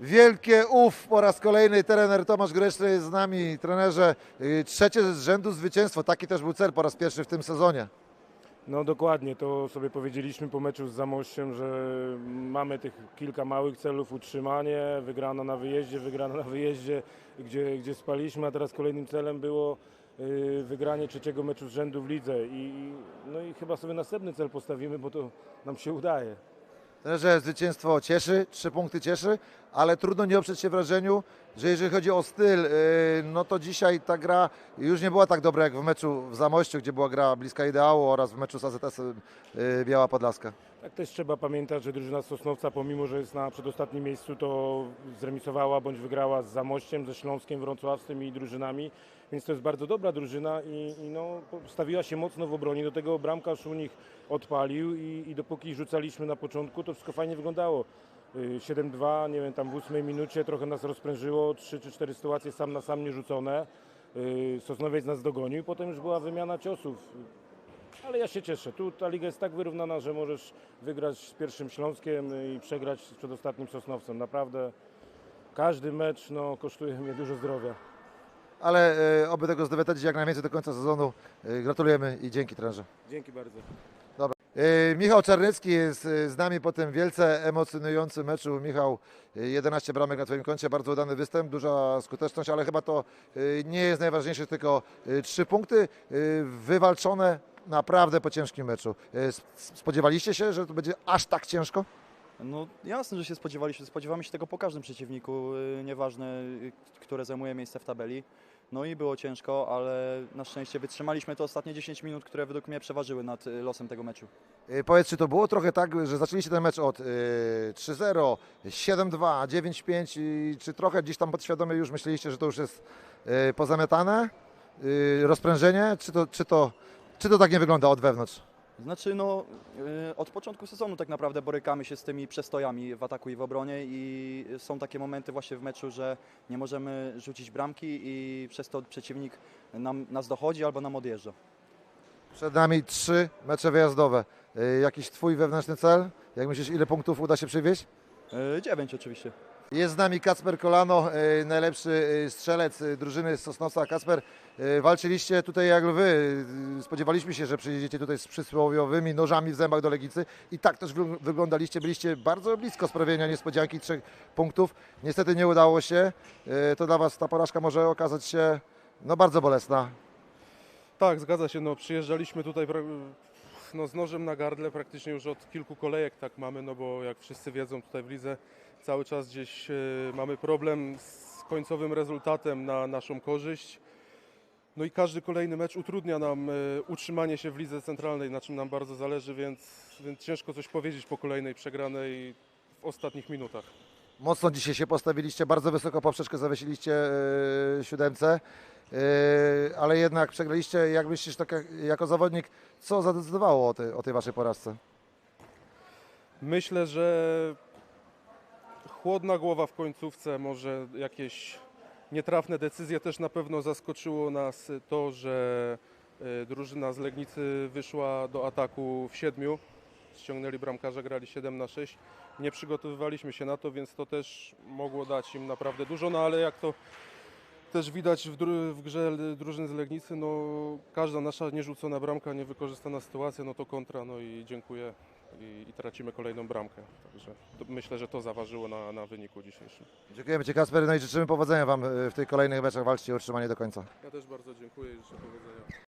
Wielkie uf po raz kolejny trener Tomasz Greszny jest z nami. Trenerze, y, trzecie z rzędu zwycięstwo. Taki też był cel po raz pierwszy w tym sezonie. No dokładnie, to sobie powiedzieliśmy po meczu z Zamościem, że mamy tych kilka małych celów, utrzymanie, wygrana na wyjeździe, wygrana na wyjeździe, gdzie, gdzie spaliśmy, a teraz kolejnym celem było y, wygranie trzeciego meczu z rzędu w lidze i, no i chyba sobie następny cel postawimy, bo to nam się udaje. Trenerze, zwycięstwo cieszy, trzy punkty cieszy, ale trudno nie oprzeć się wrażeniu, że jeżeli chodzi o styl, y, no to dzisiaj ta gra już nie była tak dobra jak w meczu w Zamościu, gdzie była gra bliska ideału oraz w meczu z AZS y, Biała Podlaska. Tak też trzeba pamiętać, że drużyna Sosnowca, pomimo że jest na przedostatnim miejscu, to zremisowała bądź wygrała z Zamościem, ze Śląskiem, Wrocławskim i drużynami, więc to jest bardzo dobra drużyna i, i no, stawiła się mocno w obronie. Do tego bramkarz u nich odpalił i, i dopóki rzucaliśmy na początku, to wszystko fajnie wyglądało. Y, 7-2, nie wiem, tam w ósmej minucie trochę nas rozprężyło, 3 czy 4 sytuacje sam na sam nierzucone. Y, Sosnowiec nas dogonił, potem już była wymiana ciosów. Ale ja się cieszę. Tu ta liga jest tak wyrównana, że możesz wygrać z pierwszym Śląskiem i przegrać z przedostatnim Sosnowcem. Naprawdę każdy mecz no, kosztuje mnie dużo zdrowia. Ale y, oby tego zdewetać jak najwięcej do końca sezonu. Y, Gratulujemy i dzięki trenerze. Dzięki bardzo. Y, Michał Czarnycki jest y, z nami po tym wielce emocjonującym meczu. Michał, y, 11 bramek na Twoim koncie, bardzo udany występ, duża skuteczność, ale chyba to nie jest najważniejsze, tylko trzy punkty wywalczone naprawdę po ciężkim meczu. Spodziewaliście się, że to będzie aż tak ciężko? No jasne, że się spodziewaliśmy. Spodziewamy się tego po każdym przeciwniku, nieważne, które zajmuje miejsce w tabeli. No i było ciężko, ale na szczęście wytrzymaliśmy te ostatnie 10 minut, które według mnie przeważyły nad y, losem tego meczu. Y, Powiedz, czy to było trochę tak, że zaczęliście ten mecz od y, 3-0, 7-2, 9-5 i czy trochę gdzieś tam podświadomie już myśleliście, że to już jest y, pozamiatane, rozprężenie, czy to, czy, to, czy to tak nie wygląda od wewnątrz? Znaczy, no, y, od początku sezonu tak naprawdę borykamy się z tymi przestojami w ataku i w obronie i są takie momenty właśnie w meczu, że nie możemy rzucić bramki i przez to przeciwnik nam, nas dochodzi albo nam odjeżdża. Przed nami trzy mecze wyjazdowe. Y, Jakiś Twój wewnętrzny cel? Jak myślisz, ile punktów uda się przywieźć? Y, Dziewięć oczywiście. Jest z nami Kacper Kolano, y, najlepszy y, strzelec y, drużyny Sosnowca. Kacper, walczyliście tutaj jak lwy. Y, Spodziewaliśmy się, że przyjedziecie tutaj z przysłowiowymi nożami w zębach do Legicy i tak też wy- wyglądaliście. Byliście bardzo blisko sprawienia niespodzianki trzech punktów. Niestety nie udało się. To dla Was ta porażka może okazać się no, bardzo bolesna. Tak, zgadza się. No, przyjeżdżaliśmy tutaj no, z nożem na gardle praktycznie już od kilku kolejek tak mamy, no bo jak wszyscy wiedzą tutaj w lidze cały czas gdzieś e, mamy problem z końcowym rezultatem na naszą korzyść. No i każdy kolejny mecz utrudnia nam e, utrzymanie się w lidze centralnej, na czym nam bardzo zależy, więc, więc ciężko coś powiedzieć po kolejnej przegranej w ostatnich minutach. Mocno dzisiaj się postawiliście, bardzo wysoko poprzeczkę zawiesiliście yy, siódemce, yy, ale jednak przegraliście. Jak myślisz, tak jak, jako zawodnik, co zadecydowało o, tej- o tej waszej porażce? Myślę, że chłodna głowa w końcówce, może jakieś nietrafne decyzje też na pewno zaskoczyło nas to, że e, drużyna z Legnicy wyszła do ataku w siedmiu. Ściągnęli bramkarza, grali 7 na 6. Nie przygotowywaliśmy się na to, więc to też mogło dać im naprawdę dużo, no ale jak to też widać w, w grze drużyny z Legnicy, no każda nasza nierzucona bramka, niewykorzystana sytuacja, no to kontra, no i dziękuję i, i tracimy kolejną bramkę. Także to, myślę, że to zaważyło na, na wyniku dzisiejszym. Dziękujemy Ci Kasper, no i życzymy powodzenia Wam yy, w tych kolejnych meczach. Walczcie o utrzymanie do końca. Ja też bardzo dziękuję i życzę powodzenia.